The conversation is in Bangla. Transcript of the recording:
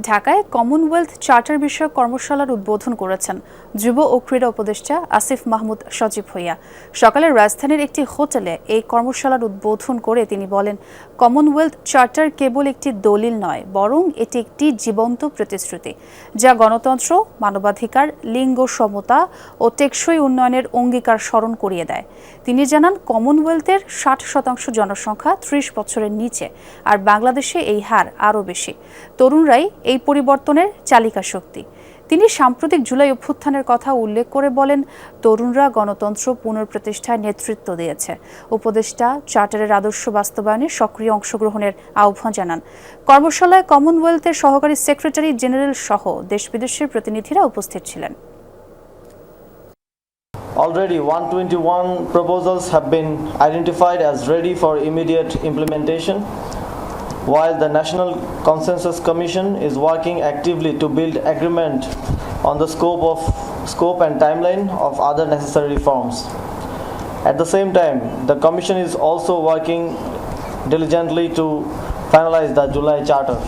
ঢাকায় কমনওয়েলথ চার্টার বিষয়ক কর্মশালার উদ্বোধন করেছেন যুব ও ক্রীড়া উপদেষ্টা আসিফ মাহমুদ সজীব হইয়া সকালে রাজধানীর একটি হোটেলে এই কর্মশালার উদ্বোধন করে তিনি বলেন কমনওয়েলথ চার্টার কেবল একটি দলিল নয়, বরং এটি একটি জীবন্ত প্রতিশ্রুতি, যা গণতন্ত্র, মানবাধিকার, লিঙ্গ সমতা ও টেকসই উন্নয়নের অঙ্গীকার স্মরণ করিয়ে দেয়। তিনি জানান কমনওয়েলথের ষাট শতাংশ জনসংখ্যা ত্রিশ বছরের নিচে, আর বাংলাদেশে এই হার আরও বেশি। তরুণরাই এই পরিবর্তনের চালিকা শক্তি। তিনি সাম্প্রতিক জুলাই অভ্যুত্থানের কথা উল্লেখ করে বলেন তরুণরা গণতন্ত্র পুনঃপ্রতিষ্ঠায় নেতৃত্ব দিয়েছে। উপদেষ্টা চার্টারের আদর্শ বাস্তবায়নে সক্রিয় অংশগ্রহণের আহ্বান জানান। কর্মশালায় কমনওয়েলথের সহকারী সেক্রেটারি জেনারেল সহ দেশ বিদেশের প্রতিনিধিরা উপস্থিত ছিলেন। Already 121 proposals have been identified as ready for immediate implementation, while the National Consensus Commission is working actively to build agreement on the scope of scope and timeline of other necessary reforms. At the same time, the Commission is also working diligently to finalize the July Charter.